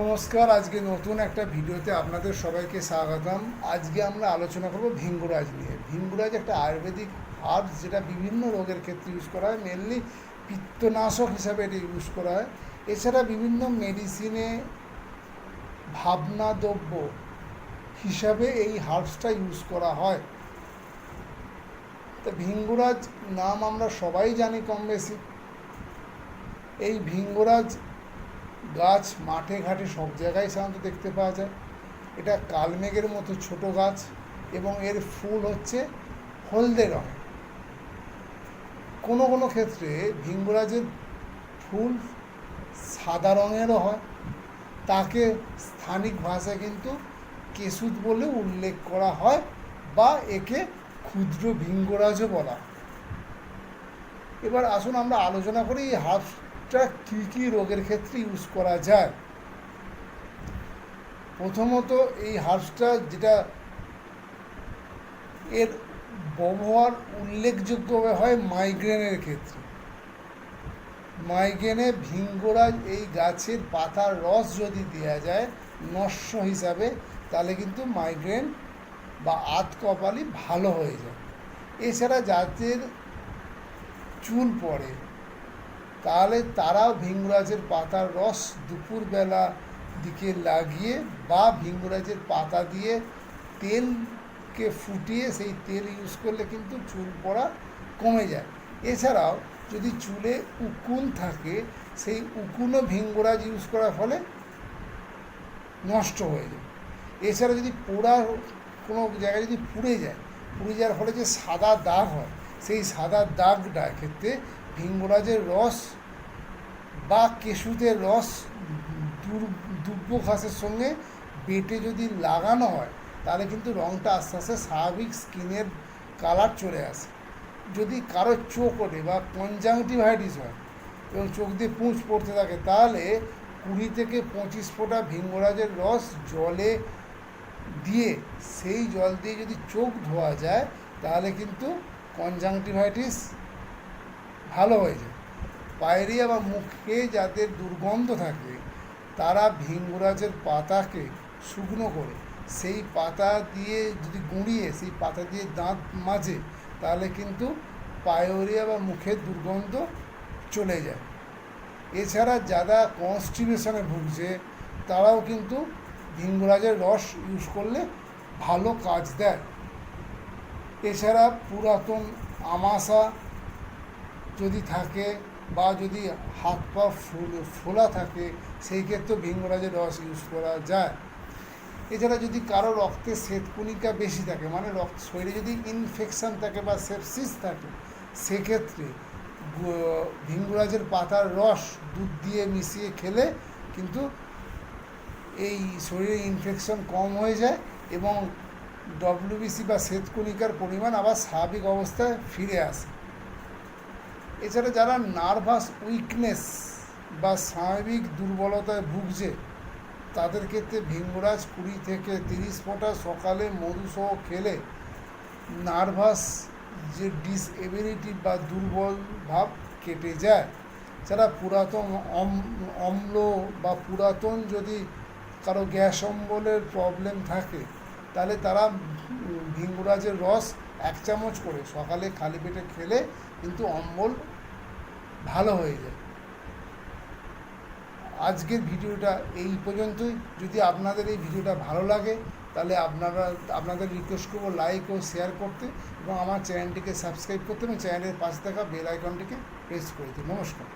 নমস্কার, আজকে নতুন একটা ভিডিওতে আপনাদের সবাইকে স্বাগতম। আজকে আমরা আলোচনা করব ভিঙ্গুরাজ নিয়ে। ভিঙ্গুরাজ একটা আয়ুর্বেদিক হার্বস যেটা বিভিন্ন রোগের ক্ষেত্রে ইউজ করা হয় মেনলি পিত্তনাশক হিসাবে এটা ইউজ করা হয়। এছাড়া বিভিন্ন মেডিসিনে ভাবনা দ্রব্য হিসাবে এই হার্বসটা ইউজ করা হয়। তো ভিঙ্গুরাজ নাম আমরা সবাই জানি কম বেশি। এই ভিঙ্গরাজ গাছ মাঠে ঘাটে সব জায়গায় সাধারণত দেখতে পাওয়া যায়। এটা কালমেঘের মতো ছোট গাছ এবং এর ফুল হচ্ছে হলদে রঙ কোনো কোনো ক্ষেত্রে ভিঙ্গরাজের ফুল সাদা রঙেরও হয়। তাকে স্থানিক ভাষায় কিন্তু কেশুত বলে উল্লেখ করা হয় বা একে ক্ষুদ্র ভিঙ্গরাজও বলা এবার আসুন আমরা আলোচনা করি এই হার্বসটা কী কী রোগের ক্ষেত্রে ইউজ করা যায়? প্রথমত এই হার্বসটা যেটা এর ব্যবহার উল্লেখযোগ্যভাবে হয় মাইগ্রেনের ক্ষেত্রে। মাইগ্রেনে ভিঙ্গরাজ এই গাছের পাতার রস যদি দেওয়া যায় নস্য হিসাবে, তাহলে কিন্তু মাইগ্রেন বা আত কপালি ভালো হয়ে যায়। এছাড়া যাদের চুল পড়ে তাহলে তারাও ভিঙ্গরাজের পাতার রস দুপুরবেলা দিকে লাগিয়ে বা ভিঙ্গরাজের পাতা দিয়ে তেলকে ফুটিয়ে সেই তেল ইউজ করলে কিন্তু চুল পড়া কমে যায়। এছাড়াও যদি চুলে উকুন থাকে, সেই উকুনও ভিঙ্গরাজ ইউজ করার ফলে নষ্ট হয়ে যায়। এছাড়া যদি পোড়া কোনো জায়গায় যদি পুড়ে যায়, পুড়ে যাওয়ার ফলে যে সাদা দাগ হয়, সেই সাদা দাগটা ক্ষেত্রে ভিঙ্গরাজের রস বা কেশুতের রস দুব্য ঘাসের সঙ্গে বেটে যদি লাগানো হয়, তাহলে কিন্তু রঙটা আস্তে আস্তে স্বাভাবিক স্কিনের কালার চলে আসে। যদি কারোর চোখ ওঠে বা কনজাংটিভাইটিস হয় এবং চোখ দিয়ে পুঁজ পড়তে থাকে, তাহলে কুড়ি থেকে পঁচিশ ফোঁটা ভিঙ্গরাজের রস জলে দিয়ে, সেই জল দিয়ে যদি চোখ ধোয়া যায়, তাহলে কিন্তু কনজাংটিভাইটিস ভালো হয়ে যায়। পায়রিয়া বা মুখে যাদের দুর্গন্ধ থাকে, তারা ভিঙ্গরাজের পাতাকে শুকনো করে। সেই পাতা দিয়ে যদি গুঁড়িয়ে, সেই পাতা দিয়ে দাঁত মাজে, তাহলে কিন্তু পায়োরিয়া বা মুখের দুর্গন্ধ চলে যায়। এছাড়া যারা কনস্টিপেশনে ভুগছে, তারাও কিন্তু ভিঙ্গরাজের রস ইউজ করলে ভালো কাজ দেয়। এছাড়া পুরাতন আমাশা যদি থাকে বা যদি হাত পা ফুল, ফোলা থাকে, সেই ক্ষেত্রেও ভিঙ্গরাজের রস ইউজ করা যায়। এছাড়া যদি কারও রক্তে শ্বেতকণিকা বেশি থাকে মানে রক্ত শরীরে যদি ইনফেকশান থাকে বা সেপসিস থাকে, সেক্ষেত্রে ভিঙ্গরাজের পাতার রস দুধ দিয়ে মিশিয়ে খেলে কিন্তু এই শরীরে ইনফেকশন কম হয়ে যায় এবং ডব্লিউবিসি বা শ্বেতকণিকার পরিমাণ আবার স্বাভাবিক অবস্থায় ফিরে আসে। এছাড়া যারা নার্ভাস উইকনেস বা স্বাভাবিক দুর্বলতায় ভুগছে, তাদের ক্ষেত্রে ভিঙ্গরাজ কুড়ি থেকে তিরিশ ফোঁটা সকালে মধুসহ খেলে নার্ভাস যে ডিসএবিলিটি বা দুর্বল ভাব কেটে যায়। যারা পুরাতন অম্ল বা পুরাতন যদি কারও গ্যাস অম্বলের প্রবলেম থাকে, তাহলে তারা ভিঙ্গুরাজের রস এক চামচ করে সকালে খালি পেটে খেলে কিন্তু অম্বল ভালো হয়ে যায়। আজকের ভিডিওটা এই পর্যন্তই। যদি আপনাদের এই ভিডিওটা ভালো লাগে, তাহলে আপনারা, আপনাদের রিকোয়েস্ট করব লাইক ও শেয়ার করতে এবং আমার চ্যানেলটিকে সাবস্ক্রাইব করতে এবং চ্যানেলের পাশে থাকা বেল আইকনটিকে প্রেস করে দিতে। নমস্কার।